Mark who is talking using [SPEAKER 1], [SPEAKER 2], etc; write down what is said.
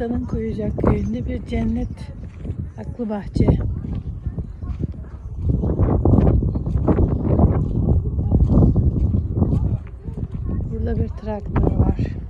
[SPEAKER 1] Isparta'nın Koyucak köyünde bir cennet aklı bahçe. Burada bir traktör var.